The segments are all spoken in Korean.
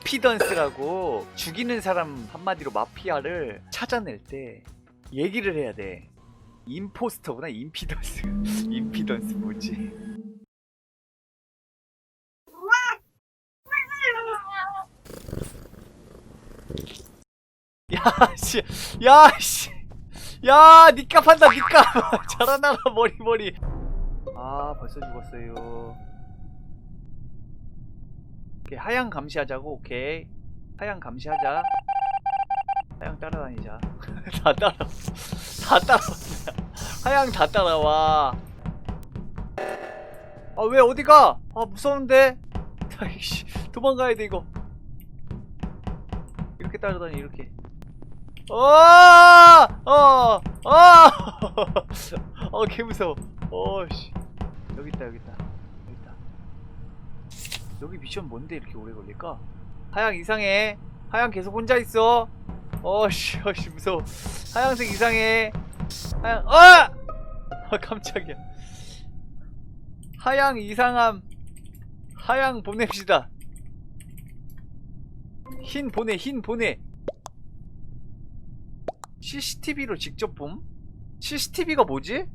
인피던스라고 죽이는 사람 한마디로 마피아를 찾아낼 때 얘기를 해야 돼. 임포스터구나 임피던스. 임피던스 뭐지? 야 씨, 야 씨, 야 니값 한다 니값 자라나라 머리 머리. 아 벌써 죽었어요. 오케이 하양 감시하자고 오케이 하양 감시하자. 하양 따라다니자. 다 따라, 다 따라. 하양 다 따라와. 아 왜 어디 가? 아 무서운데. 아이씨 도망가야 돼 이거. 이렇게 따라다니 이렇게. 어, 어, 어, 어, 개 무서워. 어, 씨. 여기 있다, 여기 있다. 여기 미션 뭔데 이렇게 오래 걸릴까? 하양 이상해. 하양 계속 혼자 있어. 어, 씨, 어, 씨, 무서워. 하양색 이상해. 하양, 어! 아, 깜짝이야. 하양 이상함. 하양 보냅시다. 흰 보내, 흰 보내. CCTV로 직접 봄? CCTV가 뭐지?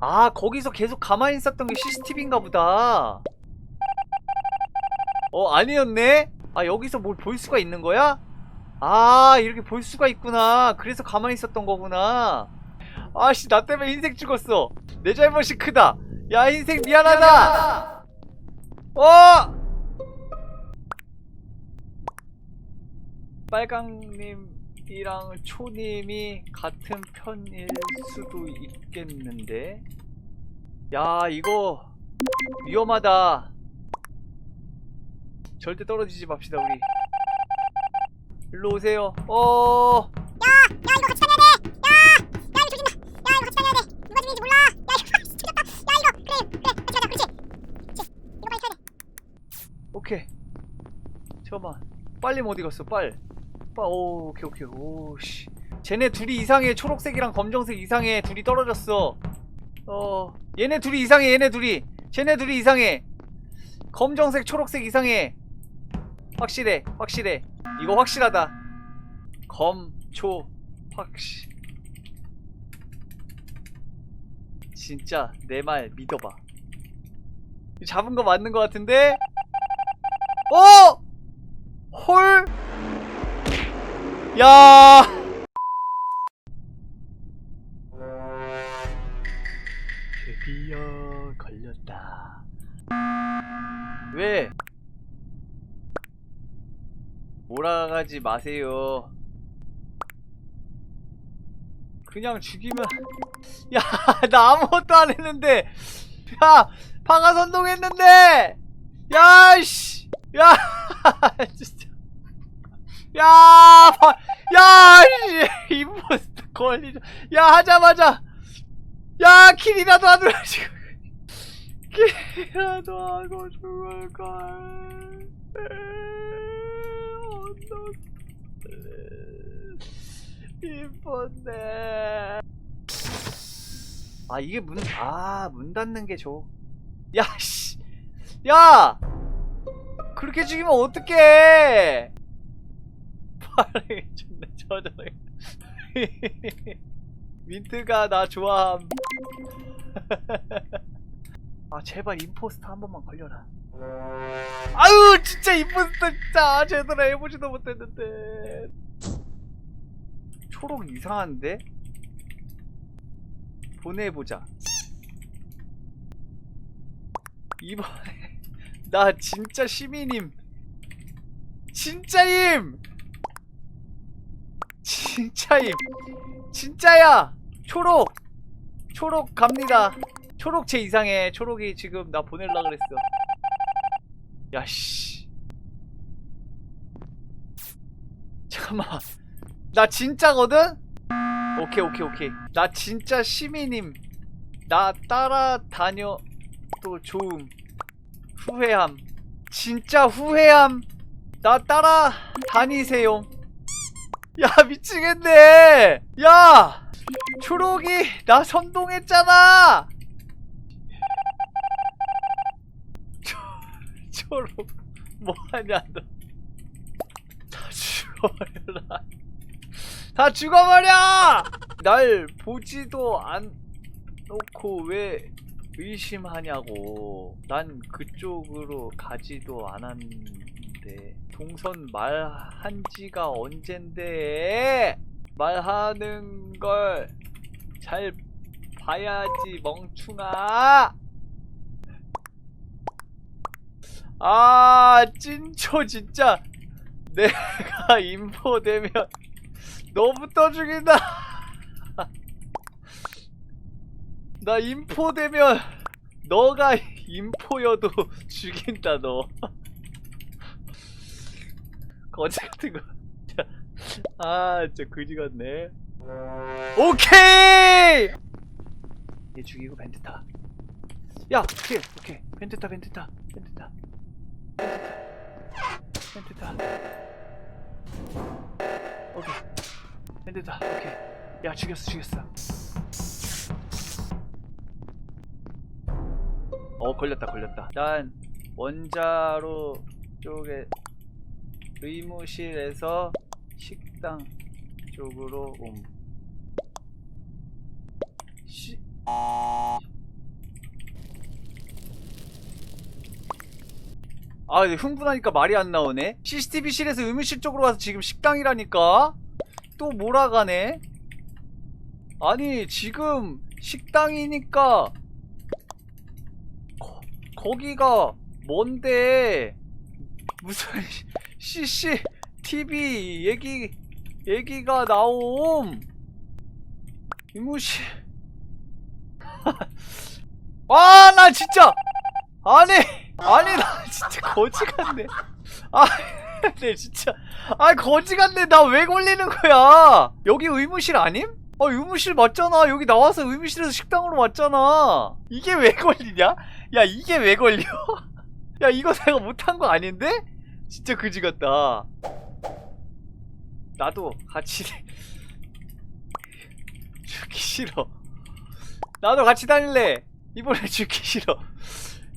아 거기서 계속 가만히 있었던 게 CCTV인가 보다 어 아니었네? 아 여기서 뭘 볼 수가 있는 거야? 아 이렇게 볼 수가 있구나. 그래서 가만히 있었던 거구나. 아씨 나 때문에 흰색 죽었어. 내 잘못이 크다. 야 흰색 미안하다. 어! 빨강님이랑 초님이 같은 편일 수도 있겠는데? 야 이거 위험하다 절대 떨어지지 맙시다 우리. 일로 오세요. 어. 빨리 빨리 어디 갔어? 빨 빨, 오 오케이 오케이. 오씨. 쟤네 둘이 이상해. 초록색이랑 검정색 이상해. 둘이 떨어졌어. 어. 얘네 둘이 이상해 얘네 둘이. 쟤네 둘이 이상해. 검정색 초록색 이상해 확실해 확실해 이거 확실하다 검초 확실 진짜 내 말 믿어봐 잡은 거 맞는 거 같은데 어! 헐! 야! 드디어 걸렸다. 왜? 몰아가지 마세요. 그냥 죽이면 야, 나 아무것도 안 했는데. 야, 방아 선동 했는데. 야, 씨. 야, 진짜. 야, 바, 야, 씨. 임포스터 걸리죠. 야, 하자마자. 야, 킬이라도 하더라, 지금. 킬이라도 하고 죽을걸. 이쁜데. 아, 이게 문, 아, 문 닫는 게 좋. 야, 씨. 야! 그렇게 죽이면 어떡해! 파랑이 존나 저저해. 민트가 나 좋아함. 아, 제발 임포스터 한 번만 걸려라. 아유, 진짜 임포스터 진짜 제대로 해보지도 못했는데. 초록 이상한데? 보내보자. 이번에 나 진짜 시민임. 진짜임. 진짜임. 진짜야. 초록. 초록 갑니다. 초록체 이상해. 초록이 지금 나 보낼라 그랬어. 야 씨. 잠깐만. 나 진짜거든? 오케이 오케이 오케이. 나 진짜 시민임. 나 따라다녀 또 좋음. 후회함. 진짜 후회함. 나 따라 다니세요. 야 미치겠네. 야 초록이 나 선동했잖아. 초, 초록 뭐하냐 너. 죽어버려라. 다 죽어버려! 날 보지도 안 놓고 왜 의심하냐고. 난 그쪽으로 가지도 않았는데. 동선 말한 지가 언젠데. 말하는 걸 잘 봐야지, 멍충아! 아, 찐초 진짜. 내가 인포되면 너부터 죽인다. 나 인포되면 너가 인포여도 죽인다 너. 거지 같은 거. 아, 진짜 그지 같네. 오케이. 얘 죽이고 벤트 타. 야, 오케이, 오케이. 벤트 타, 벤트 타, 벤트 타. 타. 오케이. 타. 오케이. 야, 죽였어, 죽였어. 어, 걸렸다, 걸렸다. 난 원자로 쪽에 의무실에서 식당 쪽으로 옴. 시... 아, 근데 흥분하니까 말이 안 나오네. CCTV실에서 의무실 쪽으로 가서 지금 식당이라니까. 또 몰아가네. 아니, 지금 식당이니까 거, 거기가 뭔데? 무슨 CCTV 얘기 얘기가 나옴. 의무실. 아, 나 진짜 아니 아니 나 진짜 거지 같네. 아 네, 진짜. 아 거지 같네. 나 왜 걸리는 거야? 여기 의무실 아님? 아 의무실 맞잖아. 여기 나와서 의무실에서 식당으로 왔잖아. 이게 왜 걸리냐? 야 이게 왜 걸려? 야 이거 내가 못한 거 아닌데? 진짜 그지 같다. 나도 같이 죽기 싫어. 나도 같이 다닐래. 이번에 죽기 싫어.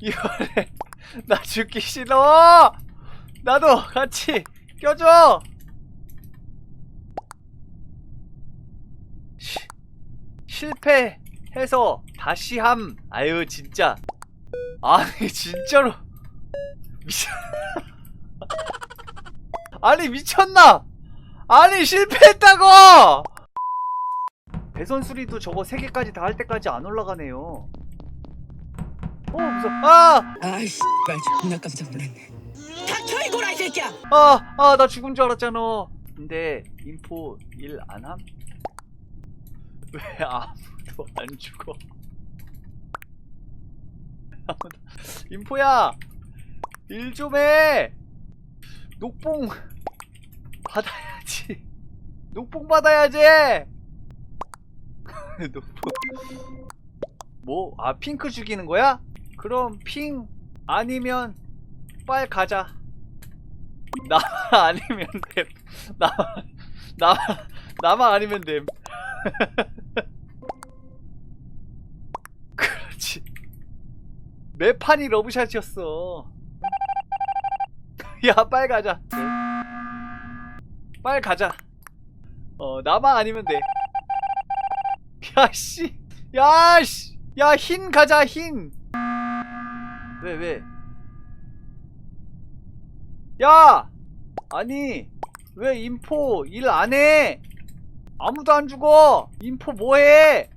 이번에 나 죽기 싫어. 나도 같이 껴줘. 시, 실패해서 다시 함. 아유 진짜. 아니 진짜로. 미쳤 아니 미쳤나? 아니 실패했다고! 배선 수리도 저거 3개까지 다 할 때까지 안 올라가네요 어 무서워 아! 아이씨, 말 존나 깜짝 놀랐네. 닥쳐 이거라 이 새끼야! 아! 아 나 죽은 줄 알았잖아 근데 인포 일 안 함? 왜 아무도 안 죽어 인포야 일 좀해 녹봉 받아야지 녹봉 받아야지 녹봉 뭐? 아 핑크 죽이는 거야? 그럼 핑 아니면 빨 가자 나만 아니면 됨. 나만, 나만, 나만 아니면 됨. 그렇지. 매 판이 러브샷이었어. 야, 빨 가자. 네. 빨 가자. 어, 나만 아니면 돼. 야, 씨. 야, 씨. 야, 흰 가자, 흰. 왜, 왜? 야! 아니, 왜 인포 일 안 해? 아무도 안 죽어! 인포 뭐해?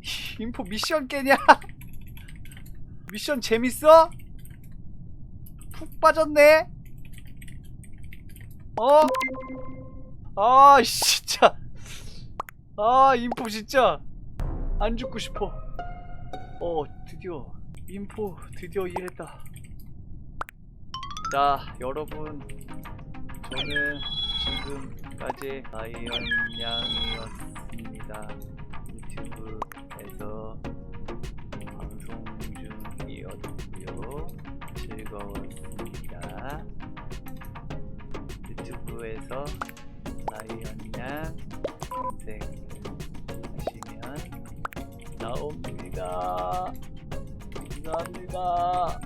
인포 미션 깨냐? 미션 재밌어? 푹 빠졌네? 어? 아, 진짜. 아, 인포 진짜. 안 죽고 싶어. 어, 드디어. 인포 드디어 일했다. 자, 여러분. 저는 지금까지 라이언 양이었습니다. 유튜브에서 방송 중이었고요. 즐거웠습니다. 유튜브에서 라이언 양 검색하시면 나옵니다. 감사합니다.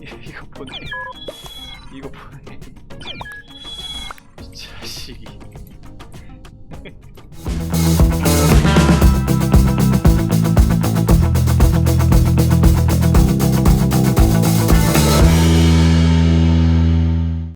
이거 보네. 이거 보내. 이 자식이.